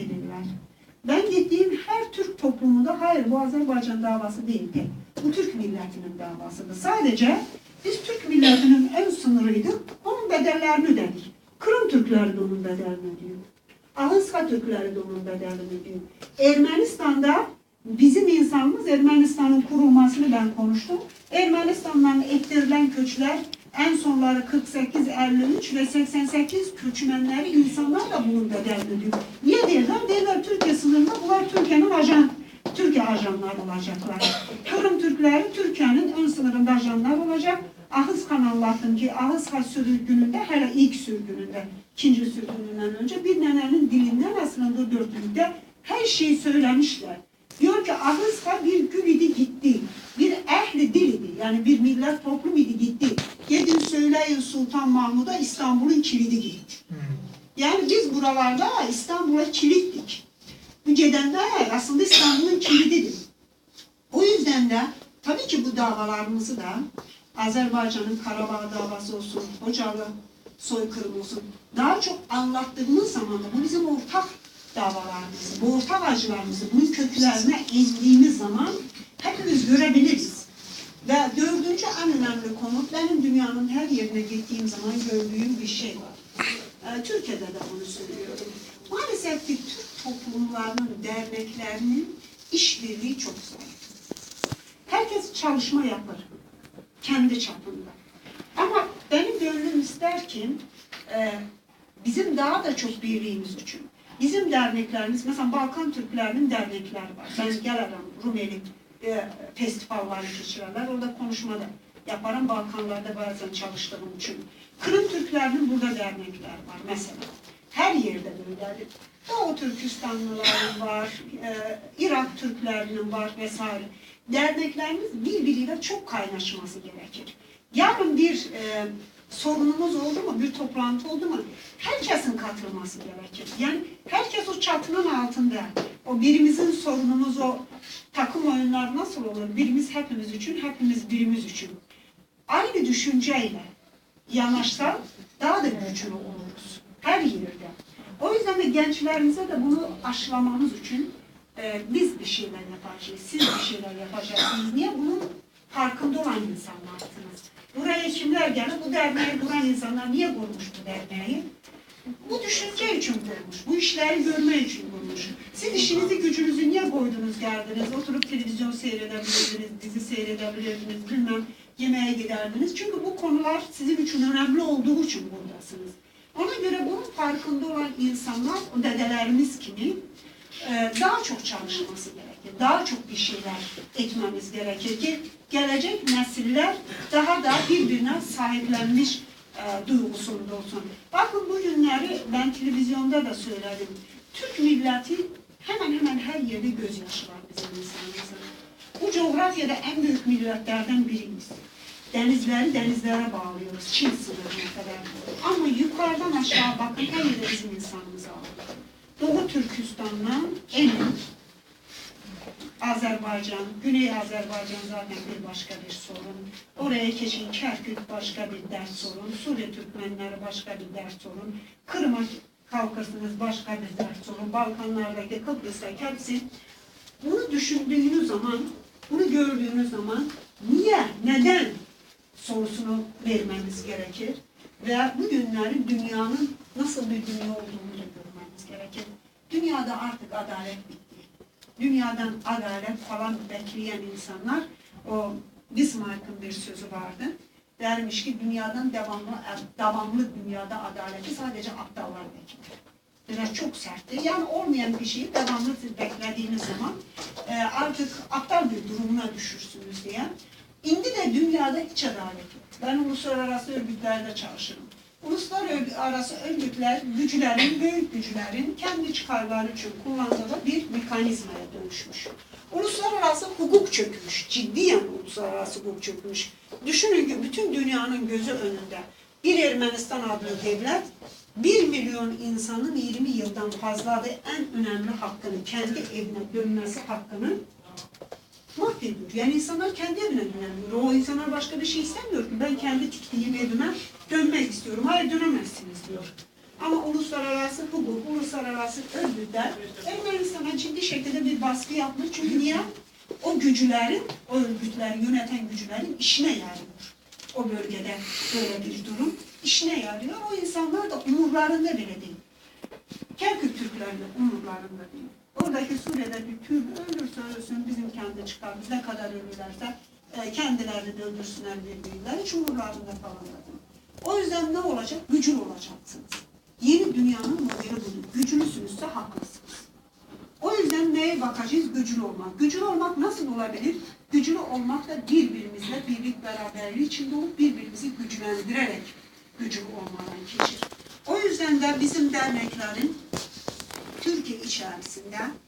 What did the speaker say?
bilirler. Ben gittiğim her Türk toplumunda hayır bu Azerbaycan davası değildi. Bu Türk milletinin davasıdır. Sadece biz Türk milletinin ön sınırıydık. Onun bedellerini ödedik. Kırım Türkleri de onun bedelini ödüyor. Ahıska Türkleri de onun bedelini ödüyor. Ermenistan'da bizim insanımız Ermenistan'ın kurulmasını ben konuştum. Ermenistan'dan ettirilen köçler Ən sonları 48, 53 və 88 türkmənləri insanlar da bunun bədəlini ödüyor. Niyə deyirlər? Deyirlər Türkiyə sınırında bunlar Türkiyənin ajan, Türkiyə ajanları olacaqlar. Kırım Türkləri Türkiyənin ön sınırında ajanlar olacaq. Ahız kanallarındakı Ahızha sürgünündə hələ ilk sürgünündə, ikinci sürgünündən öncə bir nənənin dilindən əslində dördlükdə hər şeyi söyləmişlər. Diyor ki, Ahızha bir gül idi, gitti. Bir əhli dil idi, yəni bir millət toplum idi, gitti. Söyleyin Sultan Mahmud'a İstanbul'un kilidi gitti. Yani biz buralarda İstanbul'a kilittik. Bu Ceden'de aslında İstanbul'un kilididir. O yüzden de tabii ki bu davalarımızı da Azerbaycan'ın Karabağ davası olsun, Hocalı soykırım olsun daha çok anlattığımız zaman da bu bizim ortak davalarımızı, bu ortak acılarımızı, bunun köklerine indiğimiz zaman hepimiz görebiliriz. Ve dördüncü en önemli konu, benim dünyanın her yerine gittiğim zaman gördüğüm bir şey var. Ee, Türkiye'de de bunu söylüyorum. Maalesef ki Türk toplumlarının, derneklerinin işbirliği çok zayıf. Herkes çalışma yapar. Kendi çapında. Ama benim gönlüm ister ki e, bizim daha da çok birliğimiz için. Bizim derneklerimiz, mesela Balkan Türklerinin dernekleri var. Ben gelirim Rumeli e, festivalları geçirirler. Orada konuşmada yaparım. Balkanlarda bazen çalıştığım için. Kırım Türklerinin burada dernekler var mesela. Her yerde böyledir. Doğu Türkistanlıların var, e, Irak Türklerinin var vesaire. Derneklerimiz birbiriyle çok kaynaşması gerekir. Yarın bir e, sorunumuz oldu mu, bir toplantı oldu mu, herkesin katılması gerekir. Yani herkes o çatının altında. O birimizin sorunumuz o takım oyunlar nasıl olur? Birimiz hepimiz için, hepimiz birimiz için. Aynı düşünceyle yanaşsak daha da güçlü oluruz. Her yerde. O yüzden de gençlerimize de bunu aşılamamız için e, biz bir şeyler yapacağız, siz bir şeyler yapacaksınız. Niye? Bunun farkında olan insanlarsınız. Buraya kimler gelip bu derneği kuran insanlar niye kurmuş bu derneği? Bu düşünce için kurmuş, bu işleri görme için kurmuş. Siz işinizi gücünüzü niye koydunuz geldiniz? Oturup televizyon seyredebilirdiniz, dizi seyredebilirdiniz, bilmem yemeğe giderdiniz. Çünkü bu konular sizin için önemli olduğu için buradasınız. Ona göre bunun farkında olan insanlar, dedelerimiz gibi e, daha çok çalışması gerekir. Daha çok bir şeyler etmemiz gerekir ki gelecek nesiller daha da birbirine sahiplenmiş e, duygusunda olsun. Bakın bu günleri ben televizyonda da söyledim. Türk milleti hemen hemen her yerde gözyaşı var bizim insanımızın. Bu coğrafyada en büyük milletlerden biriyiz. Denizleri denizlere bağlıyoruz. Çin sınırına kadar. Ama yukarıdan aşağı bakın her yerde bizim insanımız var. Doğu Türkistan'dan en Azerbaycan, Güney Azerbaycan zaten bir başka bir sorun. Oraya geçin Kerkük başka bir dert sorun. Suriye Türkmenleri başka bir dert sorun. Kırım'a kalkırsınız başka bir dert sorun. Balkanlardaki Kıbrıs'taki hepsi. Bunu düşündüğünüz zaman, bunu gördüğünüz zaman niye, neden sorusunu vermemiz gerekir. Ve bu günleri dünyanın nasıl bir dünya olduğunu da görmemiz gerekir. Dünyada artık adalet bitti dünyadan adalet falan bekleyen insanlar, o Bismarck'ın bir sözü vardı. Dermiş ki dünyadan devamlı, devamlı dünyada adaleti sadece aptallar bekler. Biraz çok sertti. Yani olmayan bir şeyi devamlı beklediğiniz zaman e, artık aptal bir durumuna düşürsünüz diye. İndi de dünyada hiç adalet yok. Ben uluslararası örgütlerde çalışırım. Uluslararası örgütler güçlerin, büyük güçlerin kendi çıkarları için kullandığı bir mekanizmaya dönüşmüş. Uluslararası hukuk çökmüş, ciddiyen uluslararası hukuk çökmüş. Düşünün ki bütün dünyanın gözü önünde bir Ermenistan adlı devlet bir milyon insanın 20 yıldan fazla da en önemli hakkını, kendi evine dönmesi hakkını mahvediyor. Yani insanlar kendi evine dönemiyor. O insanlar başka bir şey istemiyor. Ben kendi tiktiğim evime dönmek istiyorum. Hayır dönemezsiniz diyor. Ama uluslararası hukuk, uluslararası örgütler Ermenistan'a ciddi şekilde bir baskı yapmış. Çünkü niye? O gücülerin, o örgütleri yöneten gücülerin işine yarıyor. O bölgede böyle bir durum işine yarıyor. O insanlar da umurlarında bile değil. De umurlarında değil. Oradaki Suriye'de Türk ölürse ölsün bizim kendi çıkarımız ne kadar ölürlerse e, kendilerini de öldürsünler birbirler hiç umurlarında falan değil. O yüzden ne olacak? Güçlü olacaksınız. Yeni dünyanın modeli budur. Güçlüsünüzse haklısınız. O yüzden neye bakacağız? Güçlü olmak. Güçlü olmak nasıl olabilir? Güçlü olmak da birbirimizle birlik beraberliği içinde olup birbirimizi güçlendirerek güçlü olmadan geçir. O yüzden de bizim derneklerin Türkiye içerisinde